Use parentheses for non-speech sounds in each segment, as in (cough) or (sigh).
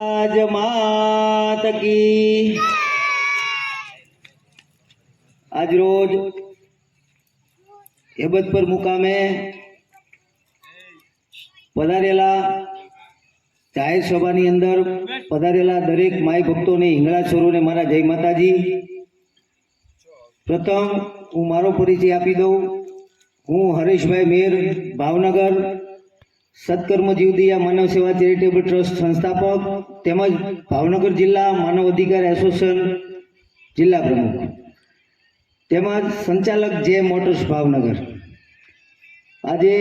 આજ માત કી. આજ રોજ હેબતપર મુકામે પધારેલા જાહેર સભાની અંદર પધારેલા દરેક માય ભક્તોને હિંગળા સ્વરૂપને મારા જય માતાજી. પ્રથમ હું મારો પરિચય આપી દઉં. હું હરેશભાઈ મેર, ભાવનગર સત્કર્મ જીવદિયા માનવ સેવા ચેરિટેબલ ટ્રસ્ટ સંસ્થાપક. તેમજ ભાવનગર જિલ્લા માનવ અધિકાર એસોસિએશન જિલ્લા પ્રમુખ. તેમજ સંચાલક જે મોટર્સ ભાવનગર. આજે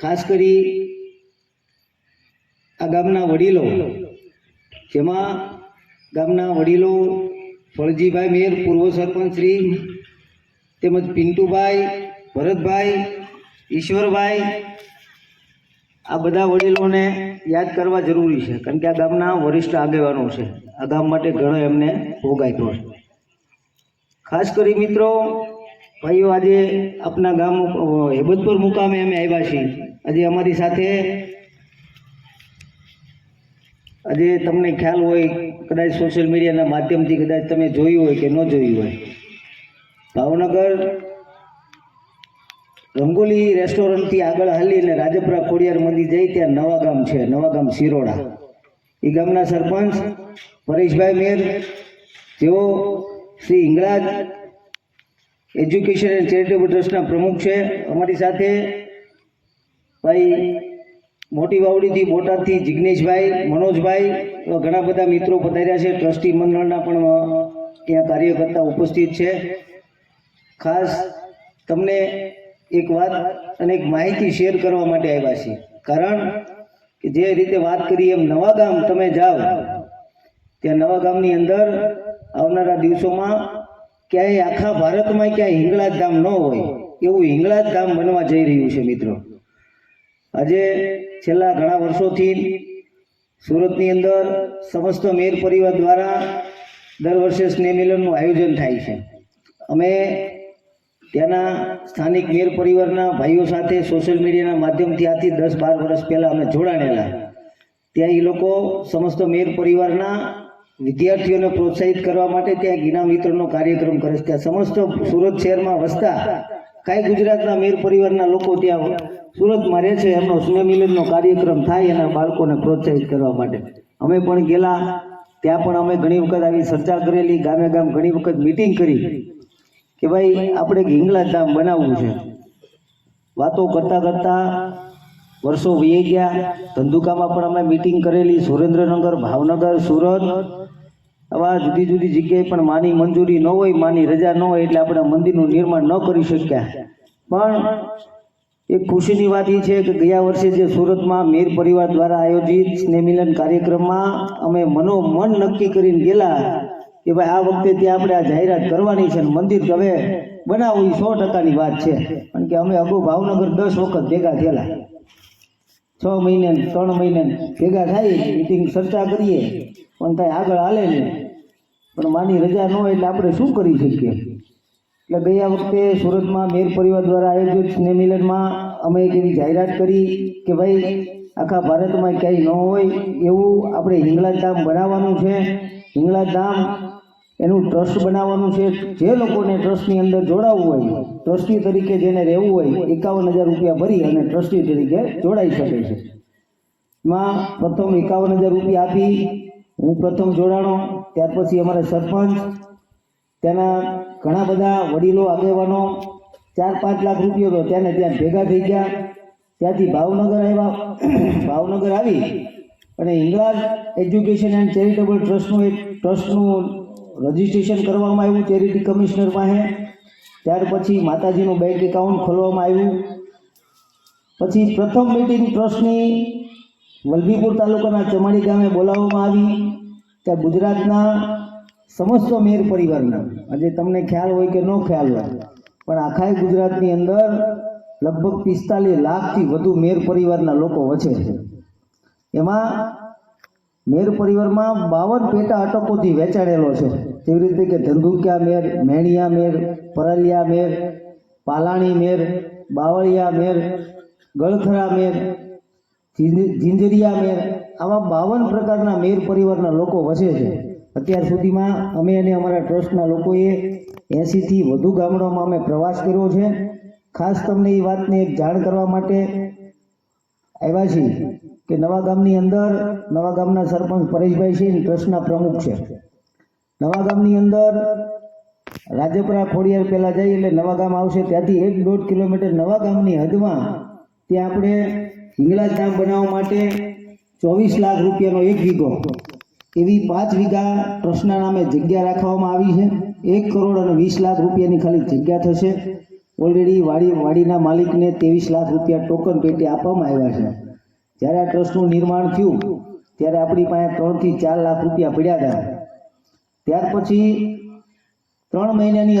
ખાસ કરી આ ગામના વડીલો, જેમાં ગામના વડીલો ફળજીભાઈ મેર, પૂર્વ સરપંચ શ્રી, તેમજ પિન્ટુભાઈ, ભરતભાઈ, ઈશ્વરભાઈ આ બધા વડીલોને યાદ કરવા જરૂરી છે, કારણ કે આ ગામના વરિષ્ઠ આગેવાનો છે. આ ગામ માટે ઘણો એમને ભોગ આપ્યો છે. ખાસ કરી મિત્રો, ભાઈઓ, આજે આપના ગામ, હેબતપુર મુકામે અમે આવ્યા છીએ. આજે અમારી સાથે, આજે તમને ખ્યાલ હોય, કદાચ સોશિયલ મીડિયાના માધ્યમથી કદાચ તમે જોયું હોય કે ન જોયું હોય. ભાવનગર રંગોલી રેસ્ટોરન્ટથી આગળ હાલીને રાજપરા ખોડિયાર મંદિર જઈ ત્યાં નવા ગામ છે, નવા ગામ શિરોડા. એ ગામના સરપંચ પરેશભાઈ મેર, જેઓ Shri Ingalaj education and charitable ટ્રસ્ટના પ્રમુખ છે. અમારી સાથે ભાઈ મોટી વાવડીથી બોટાદથી જિગ્નેશભાઈ, મનોજભાઈ, એવા ઘણા બધા મિત્રો પધાર્યા છે. ટ્રસ્ટી મંડળના પણ ત્યાં કાર્યકર્તા ઉપસ્થિત છે. ખાસ તમને એક વાત અને એક માહિતી શેર કરવા માટે આવ્યા છીએ. કારણ કે જે રીતે વાત કરી એમ નવા ગામ તમે જાઓ, ત્યાં નવા ગામની અંદર આવનારા દિવસોમાં ક્યાંય આખા ભારતમાં ક્યાંય હિંગળાજ ધામ ન હોય એવું હિંગળાજ ધામ બનવા જઈ રહ્યું છે મિત્રો. આજે છેલ્લા ઘણા વર્ષોથી સુરતની અંદર સમસ્ત મેર પરિવાર દ્વારા દર વર્ષે સ્નેહ મિલનનું આયોજન થાય છે. અમે ત્યાંના સ્થાનિક મેર પરિવારના ભાઈઓ સાથે સોશિયલ મીડિયાના માધ્યમથી આથી દસ બાર વર્ષ પહેલાં અમે જોડાણેલા. ત્યાં એ લોકો સમસ્ત મેર પરિવારના વિદ્યાર્થીઓને પ્રોત્સાહિત કરવા માટે ત્યાં ગીના વિતરણનો કાર્યક્રમ કરે છે. ત્યાં સમસ્ત સુરત શહેરમાં વસતા કાંઈ ગુજરાતના મેર પરિવારના લોકો ત્યાં સુરતમાં રહે છે. એમનો સ્નેહમિલનનો કાર્યક્રમ થાય એના બાળકોને પ્રોત્સાહિત કરવા માટે. અમે પણ ગયેલા. ત્યાં પણ અમે ઘણી વખત આવી ચર્ચા કરેલી. ગામે ગામ ઘણી વખત મિટિંગ કરી. કે ભાઈ, આપણે એક ધામ બનાવવું છે. વાતો કરતાં કરતાં વર્ષો વીએ ગયા. ધંધુકામાં પણ અમે મિટિંગ કરેલી. સુરેન્દ્રનગર, ભાવનગર, સુરત. આવા જુદી જુદી જગ્યાએ પણ માની મંજૂરી ન હોય, માની રજા ન હોય, એટલે આપણે મંદિરનું નિર્માણ ન કરી શક્યા. પણ એક ખુશીની વાત એ છે કે ગયા વર્ષે જે સુરતમાં મીર પરિવાર દ્વારા આયોજિત સ્નેહમિલન કાર્યક્રમમાં અમે મનોમન નક્કી કરીને ગયેલા. કે ભાઈ, આ વખતે ત્યાં આપણે આ જાહેરાત કરવાની છે મંદિર તો હવે બનાવવું એ સો ટકાની વાત છે. કારણ કે અમે અગાઉ ભાવનગર દસ વખત ભેગા થયેલા. છ મહિને ત્રણ મહિને ભેગા થાય મિટિંગ ચર્ચા કરીએ. પણ કાંઈ આગળ હાલે નહીં. પણ માની રજા ન હોય એટલે આપણે શું કરી શકીએ? એટલે ગયા વખતે સુરતમાં મેર પરિવાર દ્વારા આયોજિત સ્નેહ મિલનમાં અમે એક એવી જાહેરાત કરી કે ભાઈ, આખા ભારતમાં ક્યાંય ન હોય એવું આપણે હિંગળાજ ધામ બનાવવાનું છે. હિંગળાજ ધામ એનું ટ્રસ્ટ બનાવવાનું છે. જે લોકોને ટ્રસ્ટની અંદર જોડાવવું હોય, ટ્રસ્ટી તરીકે જેને રહેવું હોય, એકાવન હજાર રૂપિયા ભરી અને ટ્રસ્ટી તરીકે જોડાઈ શકે છે. માં, પ્રથમ એકાવન હજાર રૂપિયા આપી, હું પ્રથમ જોડાણો, ત્યાર પછી અમારા સરપંચ, ત્યાંના ઘણા બધા વડીલો, આગેવાનો, ચાર પાંચ લાખ રૂપિયો હતો ત્યાંને ત્યાં ભેગા થઈ ગયા. ત્યાંથી ભાવનગર આવ્યા. (coughs) ભાવનગર આવી અને હિંગળાજ એજ્યુકેશન એન્ડ ચેરિટેબલ ટ્રસ્ટનું એક ટ્રસ્ટનું રજિસ્ટ્રેશન કરવામાં આવ્યું, ચેરિટી કમિશનર પાસે. ત્યાર પછી માતાજીનું બેંક એકાઉન્ટ ખોલવામાં આવ્યું. પછી પ્રથમ મિટિંગ ટ્રસ્ટની વલભીપુર તાલુકાના ચમાડી ગામે બોલાવવામાં આવી. ત્યાં ગુજરાતના સમસ્ત મેર પરિવારના, આજે તમને ખ્યાલ હોય કે ન ખ્યાલ હોય, પણ આખા ગુજરાતની અંદર લગભગ પિસ્તાલીસ લાખથી વધુ મેર પરિવારના લોકો વચ્ચે છે. એમાં મેર પરિવારમાં બાવન પેટા અટકોથી વેચાણેલો છે. જેવી રીતે કે ધંધુકિયા મેર, મેણિયા મેર, પરલિયા મેર, પાલાણી મેર, બાવળિયા મેર ગળખરા મેર જિંજરિયા મેર, આવા બાવન પ્રકારના મેર પરિવારના લોકો વસે છે. અત્યાર સુધીમાં અમે અને અમારા ટ્રસ્ટના લોકોએ એંસીથી વધુ ગામડાઓમાં અમે પ્રવાસ કર્યો છે. ખાસ તમને એ વાતને એક જાણ કરવા માટે આવ્યા છીએ કે નવા ગામની અંદર નવા ગામના સરપંચ પરેશભાઈ છે ટ્રસ્ટના પ્રમુખ છે. નવા ગામની અંદર રાજપરા ખોડિયાર પહેલાં જઈએ એટલે નવા ગામ આવશે ત્યાંથી એક દોઢ કિલોમીટર નવા ગામની હદમાં ત્યાં આપણે હિંગળાજ ધામ બનાવવા માટે ચોવીસ લાખ રૂપિયાનો એક વીઘો એવી પાંચ વીઘા ટ્રસ્ટના નામે જગ્યા રાખવામાં આવી છે. એક કરોડ અને વીસ લાખ રૂપિયાની ખાલી જગ્યા થશે. ઓલરેડી વાડી વાડીના માલિકને ત્રેવીસ લાખ રૂપિયા ટોકન પેટે આપવામાં આવ્યા છે. જ્યારે આ ટ્રસ્ટનું નિર્માણ થયું, ત્યારે આપણી પાસે ત્રણથી ચાર લાખ રૂપિયા પડ્યા હતા. ત્યાર પછી ત્રણ મહિનાની